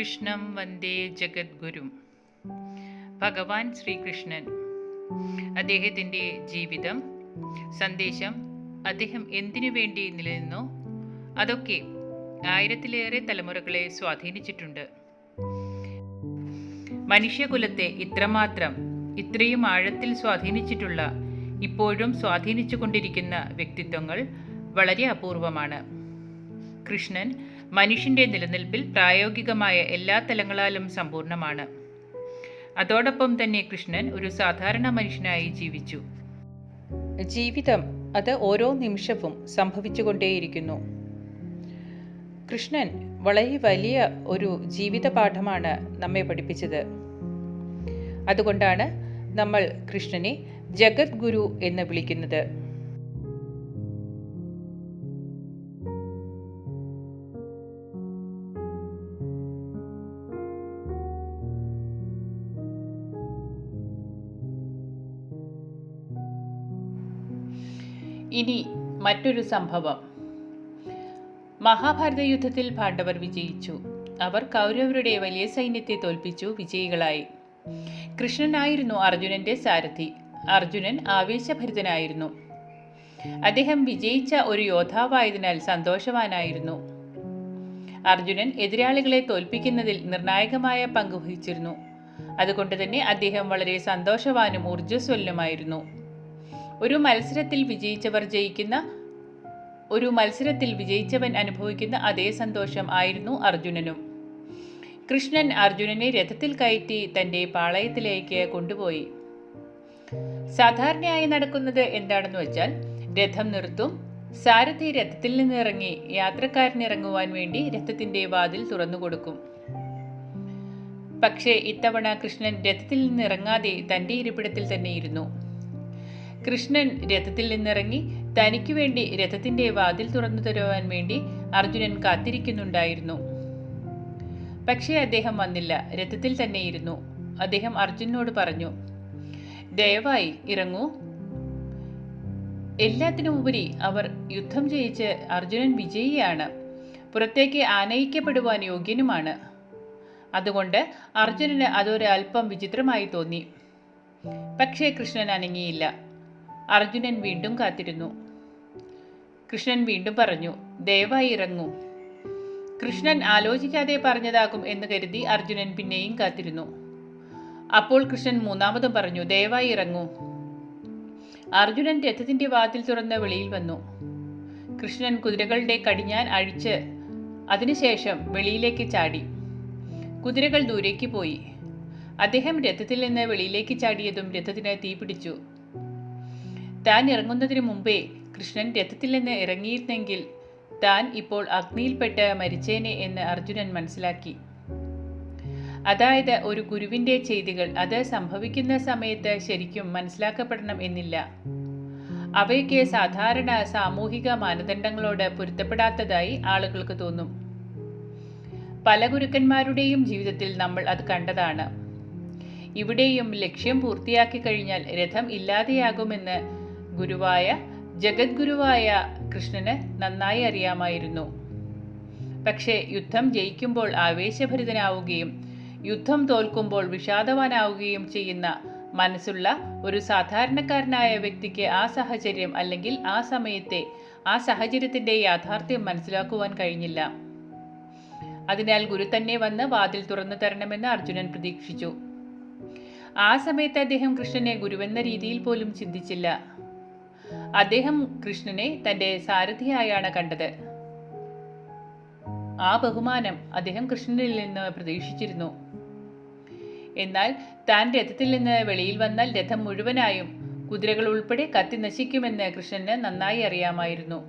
കൃഷ്ണം വന്ദേ ജഗദ്ഗുരും. ഭഗവാൻ ശ്രീകൃഷ്ണൻ. അദ്ദേഹത്തിന്റെ ജീവിതം സന്ദേശം അദ്ദേഹം എന്തിനു വേണ്ടി നിലനിന്നോ? അതൊക്കെ ആയിരത്തിലേറെ തലമുറകളെ സ്വാധീനിച്ചിട്ടുണ്ട്. മനുഷ്യകുലത്തെ ഇത്രമാത്രം ഇത്രയും ആഴത്തിൽ സ്വാധീനിച്ചിട്ടുള്ള ഇപ്പോഴും സ്വാധീനിച്ചുകൊണ്ടിരിക്കുന്ന വ്യക്തിത്വങ്ങൾ വളരെ അപൂർവമാണ്. കൃഷ്ണൻ മനുഷ്യന്റെ നിലനിൽപ്പിൽ പ്രായോഗികമായ എല്ലാ തലങ്ങളാലും സമ്പൂർണമാണ് അതോടൊപ്പം തന്നെ കൃഷ്ണൻ ഒരു സാധാരണ മനുഷ്യനായി ജീവിച്ചു. ജീവിതം അത് ഓരോ നിമിഷവും സംഭവിച്ചുകൊണ്ടേയിരിക്കുന്നു. കൃഷ്ണൻ വളരെ വലിയ ഒരു ജീവിത പാഠമാണ് നമ്മെ പഠിപ്പിച്ചത്. അതുകൊണ്ടാണ് നമ്മൾ കൃഷ്ണനെ ജഗദ്ഗുരു എന്ന് വിളിക്കുന്നത്. ഇനി മറ്റൊരു സംഭവം. മഹാഭാരത യുദ്ധത്തിൽ പാണ്ഡവർ വിജയിച്ചു. അവർ കൗരവരുടെ വലിയ സൈന്യത്തെ തോൽപ്പിച്ചു വിജയികളായി. കൃഷ്ണനായിരുന്നു അർജുനന്റെ സാരഥി. അർജുനൻ ആവേശഭരിതനായിരുന്നു. അദ്ദേഹം വിജയിച്ച ഒരു യോദ്ധാവായതിനാൽ സന്തോഷവാനായിരുന്നു. അർജുനൻ എതിരാളികളെ തോൽപ്പിക്കുന്നതിൽ നിർണായകമായ പങ്ക് വഹിച്ചിരുന്നു. അതുകൊണ്ട് തന്നെ അദ്ദേഹം വളരെ സന്തോഷവാനും ഊർജസ്വലനുമായിരുന്നു. ഒരു മത്സരത്തിൽ വിജയിച്ചവർ ജയിക്കുന്ന ഒരു മത്സരത്തിൽ വിജയിച്ചവൻ അനുഭവിക്കുന്ന അതേ സന്തോഷം ആയിരുന്നു അർജുനനും. കൃഷ്ണൻ അർജുനനെ രഥത്തിൽ കയറ്റി തന്റെ പാളയത്തിലേക്ക് കൊണ്ടുപോയി. സാധാരണയായി നടക്കുന്നത് എന്താണെന്ന് വെച്ചാൽ രഥം നിർത്തും സാരഥി രഥത്തിൽ നിന്ന് ഇറങ്ങി യാത്രക്കാരനിറങ്ങുവാൻ വേണ്ടി രഥത്തിന്റെ വാതിൽ തുറന്നു കൊടുക്കും. പക്ഷേ ഇത്തവണ കൃഷ്ണൻ രഥത്തിൽ നിന്ന് ഇറങ്ങാതെ തന്റെ ഇരിപ്പിടത്തിൽ തന്നെ ഇരുന്നു. കൃഷ്ണൻ രഥത്തിൽ നിന്നിറങ്ങി തനിക്കു വേണ്ടി രഥത്തിന്റെ വാതിൽ തുറന്നു തരുവാൻ വേണ്ടി അർജുനൻ കാത്തിരിക്കുന്നുണ്ടായിരുന്നു. പക്ഷേ അദ്ദേഹം വന്നില്ല. രഥത്തിൽ തന്നെ ഇരുന്നു. അദ്ദേഹം അർജുനോട് പറഞ്ഞു ദയവായി ഇറങ്ങൂ. എല്ലാത്തിനും ഉപരി അവർ യുദ്ധം ജയിച്ച് അർജുനൻ വിജയിയാണ്. പുറത്തേക്ക് ആനയിക്കപ്പെടുവാൻ യോഗ്യനുമാണ്. അതുകൊണ്ട് അർജുനന് അതൊരൽപ്പം വിചിത്രമായി തോന്നി. പക്ഷേ കൃഷ്ണൻ അനങ്ങിയില്ല. അർജുനൻ വീണ്ടും കാത്തിരുന്നു. കൃഷ്ണൻ വീണ്ടും പറഞ്ഞു ദയവായി ഇറങ്ങൂ. കൃഷ്ണൻ ആലോചിക്കാതെ പറഞ്ഞതാകും എന്ന് കരുതി അർജുനൻ പിന്നെയും കാത്തിരുന്നു. അപ്പോൾ കൃഷ്ണൻ മൂന്നാമതും പറഞ്ഞു ദയവായി ഇറങ്ങൂ. അർജുനൻ രഥത്തിന്റെ വാതിൽ തുറന്ന് വെളിയിൽ വന്നു. കൃഷ്ണൻ കുതിരകളുടെ കടിഞ്ഞാൻ അഴിച്ച് അതിനുശേഷം വെളിയിലേക്ക് ചാടി. കുതിരകൾ ദൂരേക്ക് പോയി. അദ്ദേഹം രഥത്തിൽ നിന്ന് വെളിയിലേക്ക് ചാടിയതും രഥത്തിന് തീ പിടിച്ചു താൻ ഇറങ്ങുന്നതിന് മുമ്പേ കൃഷ്ണൻ രഥത്തിൽ നിന്ന് ഇറങ്ങിയിരുന്നെങ്കിൽ താൻ ഇപ്പോൾ അഗ്നിയിൽപ്പെട്ട് മരിച്ചേനെ എന്ന് അർജുനൻ മനസ്സിലാക്കി. അതായത് ഒരു ഗുരുവിന്റെ ചെയ്തികൾ അത് സംഭവിക്കുന്ന സമയത്ത് ശരിക്കും മനസ്സിലാക്കപ്പെടണം എന്നില്ല. അവയൊക്കെ സാധാരണ സാമൂഹിക മാനദണ്ഡങ്ങളോട് പൊരുത്തപ്പെടാത്തതായി ആളുകൾക്ക് തോന്നും. പല ഗുരുക്കന്മാരുടെയും ജീവിതത്തിൽ നമ്മൾ അത് കണ്ടതാണ്. ഇവിടെയും ലക്ഷ്യം പൂർത്തിയാക്കി കഴിഞ്ഞാൽ രഥം ഇല്ലാതെയാകുമെന്ന് ഗുരുവായ ജഗദ്ഗുരുവായ കൃഷ്ണന് നന്നായി അറിയാമായിരുന്നു. പക്ഷേ യുദ്ധം ജയിക്കുമ്പോൾ ആവേശഭരിതനാവുകയും യുദ്ധം തോൽക്കുമ്പോൾ വിഷാദവാനാവുകയും ചെയ്യുന്ന മനസ്സുള്ള ഒരു സാധാരണക്കാരനായ വ്യക്തിക്ക് ആ സാഹചര്യം അല്ലെങ്കിൽ ആ സമയത്തെ ആ സാഹചര്യത്തിന്റെ യാഥാർത്ഥ്യം മനസ്സിലാക്കുവാൻ കഴിഞ്ഞില്ല. അതിനാൽ ഗുരു തന്നെ വന്ന് വാതിൽ തുറന്നു തരണമെന്ന് അർജുനൻ പ്രതീക്ഷിച്ചു. ആ സമയത്ത് അദ്ദേഹം കൃഷ്ണനെ ഗുരുവെന്ന രീതിയിൽ പോലും ചിന്തിച്ചില്ല. അദ്ദേഹം കൃഷ്ണനെ തന്റെ സാരഥിയായാണ് കണ്ടത്. ആ ബഹുമാനം അദ്ദേഹം കൃഷ്ണനിൽ നിന്ന് പ്രതീക്ഷിച്ചിരുന്നു. എന്നാൽ താൻ രഥത്തിൽ നിന്ന് വെളിയിൽ വന്നാൽ രഥം മുഴുവനായും കുതിരകൾ ഉൾപ്പെടെ കത്തി നശിക്കുമെന്ന് കൃഷ്ണന് നന്നായി അറിയാമായിരുന്നു.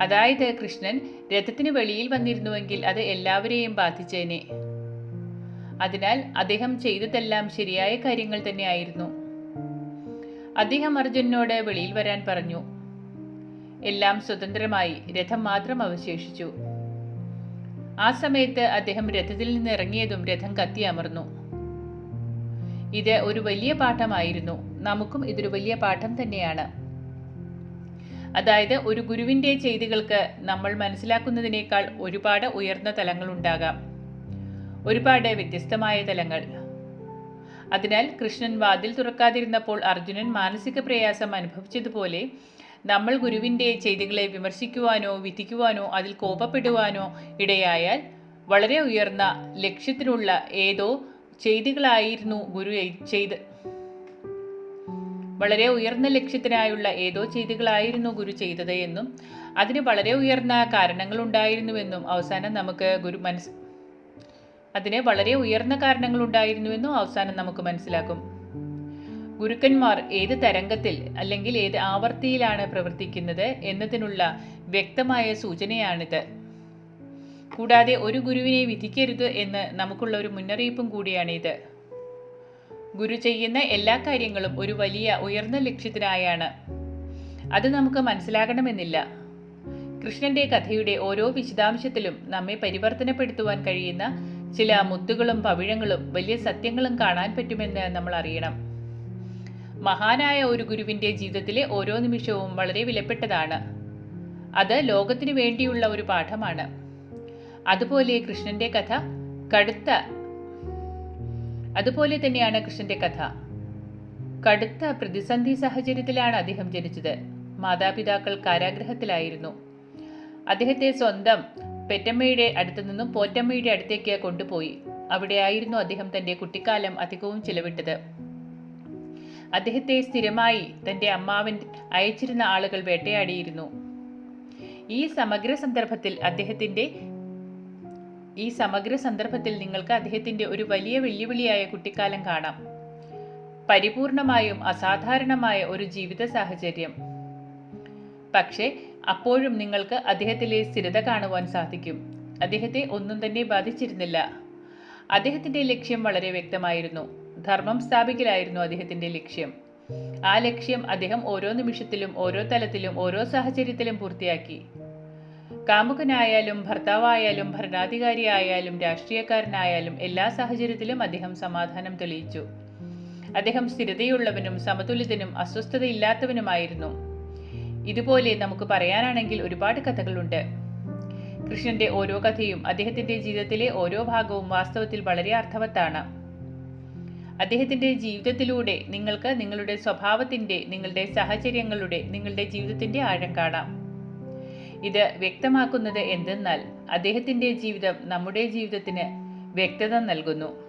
അതായത് കൃഷ്ണൻ രഥത്തിന് വെളിയിൽ വന്നിരുന്നുവെങ്കിൽ അത് എല്ലാവരെയും ബാധിച്ചേനെ. അതിനാൽ അദ്ദേഹം ചെയ്തതെല്ലാം ശരിയായ കാര്യങ്ങൾ തന്നെയായിരുന്നു. അദ്ദേഹം അർജുനോട് വെളിയിൽ വരാൻ പറഞ്ഞു. എല്ലാം സ്വതന്ത്രമായി രഥം മാത്രം അവശേഷിച്ചു. ആ സമയത്ത് അദ്ദേഹം രഥത്തിൽ നിന്ന് ഇറങ്ങിയതും രഥം കത്തി അമർന്നു. ഇത് ഒരു വലിയ പാഠമായിരുന്നു. നമുക്കും ഇതൊരു വലിയ പാഠം തന്നെയാണ്. അതായത് ഒരു ഗുരുവിന്റെ ചെയ്തികൾക്ക് നമ്മൾ മനസ്സിലാക്കുന്നതിനേക്കാൾ ഒരുപാട് ഉയർന്ന തലങ്ങൾ ഉണ്ടാകാം. ഒരുപാട് വ്യത്യസ്തമായ തലങ്ങൾ. അതിനാൽ കൃഷ്ണൻ വാതിൽ തുറക്കാതിരുന്നപ്പോൾ അർജുനൻ മാനസിക പ്രയാസം അനുഭവിച്ചതുപോലെ നമ്മൾ ഗുരുവിന്റെ ചെയ്തികളെ വിമർശിക്കുവാനോ വിധിക്കുവാനോ അതിൽ കോപപ്പെടുവാനോ ഇടയായാൽ വളരെ ഉയർന്ന ലക്ഷ്യത്തിനുള്ള ഏതോ ചെയ്തികളായിരുന്നു ഗുരു ചെയ്ത്. വളരെ ഉയർന്ന ലക്ഷ്യത്തിനായുള്ള ഏതോ ചെയ്തികളായിരുന്നു ഗുരു ചെയ്തത് എന്നും അതിന് വളരെ ഉയർന്ന കാരണങ്ങളുണ്ടായിരുന്നുവെന്നും അവസാനം നമുക്ക് ഗുരു മനസ് അതിന് വളരെ ഉയർന്ന കാരണങ്ങളുണ്ടായിരുന്നുവെന്നും അവസാനം നമുക്ക് മനസ്സിലാക്കും. ഗുരുക്കന്മാർ ഏത് തരംഗത്തിൽ അല്ലെങ്കിൽ ഏത് ആവർത്തിയിലാണ് പ്രവർത്തിക്കുന്നത് എന്നതിനുള്ള വ്യക്തമായ സൂചനയാണിത്. കൂടാതെ ഒരു ഗുരുവിനെ വിധിക്കരുത് എന്ന് നമുക്കുള്ള ഒരു മുന്നറിയിപ്പും കൂടിയാണിത്. ഗുരു ചെയ്യുന്ന എല്ലാ കാര്യങ്ങളും ഒരു വലിയ ഉയർന്ന ലക്ഷ്യത്തിനായാണ്. അത് നമുക്ക് മനസ്സിലാകണമെന്നില്ല. കൃഷ്ണന്റെ കഥയുടെ ഓരോ വിശദാംശത്തിലും നമ്മെ പരിവർത്തനപ്പെടുത്തുവാൻ കഴിയുന്ന ചില മുത്തുകളും പവിഴങ്ങളും വലിയ സത്യങ്ങളും കാണാൻ പറ്റുമെന്ന് നമ്മൾ അറിയണം. മഹാനായ ഒരു ഗുരുവിന്റെ ജീവിതത്തിലെ ഓരോ നിമിഷവും വളരെ വിലപ്പെട്ടതാണ്. അത് ലോകത്തിനു വേണ്ടിയുള്ള ഒരു പാഠമാണ്. അതുപോലെ കൃഷ്ണന്റെ കഥ കടുത്ത അതുപോലെ തന്നെയാണ് കൃഷ്ണന്റെ കഥ. കടുത്ത പ്രതിസന്ധി സാഹചര്യത്തിലാണ് അദ്ദേഹം ജനിച്ചത്. മാതാപിതാക്കൾ കാരാഗ്രഹത്തിലായിരുന്നു. അദ്ദേഹത്തെ സ്വന്തം പെറ്റമ്മയുടെ അടുത്തു നിന്നും പോറ്റമ്മയുടെ അടുത്തേക്ക് കൊണ്ടുപോയി. അവിടെയായിരുന്നു അദ്ദേഹം തന്റെ കുട്ടിക്കാലം അധികവും ചിലവിട്ടത്. അദ്ദേഹത്തെ സ്ഥിരമായി തന്റെ അമ്മാവൻ അയച്ചിരുന്ന ആളുകൾ വേട്ടയാടിയിരുന്നു. ഈ സമഗ്ര സന്ദർഭത്തിൽ അദ്ദേഹത്തിന്റെ ഈ സമഗ്ര സന്ദർഭത്തിൽ നിങ്ങൾക്ക് അദ്ദേഹത്തിന്റെ ഒരു വലിയ വെല്ലുവിളിയായ കുട്ടിക്കാലം കാണാം. പരിപൂർണമായും അസാധാരണമായ ഒരു ജീവിത സാഹചര്യം. പക്ഷേ അപ്പോഴും നിങ്ങൾക്ക് അദ്ദേഹത്തിലെ സ്ഥിരത കാണുവാൻ സാധിക്കും. അദ്ദേഹത്തെ ഒന്നും തന്നെ ബാധിച്ചിരുന്നില്ല. അദ്ദേഹത്തിന്റെ ലക്ഷ്യം വളരെ വ്യക്തമായിരുന്നു. ധർമ്മം സ്ഥാപിക്കലായിരുന്നു അദ്ദേഹത്തിന്റെ ലക്ഷ്യം. ആ ലക്ഷ്യം അദ്ദേഹം ഓരോ നിമിഷത്തിലും ഓരോ തലത്തിലും ഓരോ സാഹചര്യത്തിലും പൂർത്തിയാക്കി. കാമുകനായാലും ഭർത്താവായാലും ഭരണാധികാരിയായാലും രാഷ്ട്രീയക്കാരനായാലും എല്ലാ സാഹചര്യത്തിലും അദ്ദേഹം സമാധാനം തെളിയിച്ചു. അദ്ദേഹം സ്ഥിരതയുള്ളവനും സമതുലിതനും അസ്വസ്ഥതയില്ലാത്തവനുമായിരുന്നു. ഇതുപോലെ നമുക്ക് പറയാനാണെങ്കിൽ ഒരുപാട് കഥകളുണ്ട്. കൃഷ്ണന്റെ ഓരോ കഥയും അദ്ദേഹത്തിന്റെ ജീവിതത്തിലെ ഓരോ ഭാഗവും വാസ്തവത്തിൽ വളരെ അർത്ഥവത്താണ്. അദ്ദേഹത്തിന്റെ ജീവിതത്തിലൂടെ നിങ്ങൾക്ക് നിങ്ങളുടെ സ്വഭാവത്തിന്റെ നിങ്ങളുടെ സാഹചര്യങ്ങളുടെ നിങ്ങളുടെ ജീവിതത്തിന്റെ ആഴം കാണാം. ഇത് വ്യക്തമാക്കുന്നത് എന്തെന്നാൽ അദ്ദേഹത്തിന്റെ ജീവിതം നമ്മുടെ ജീവിതത്തിന് വ്യക്തത നൽകുന്നു.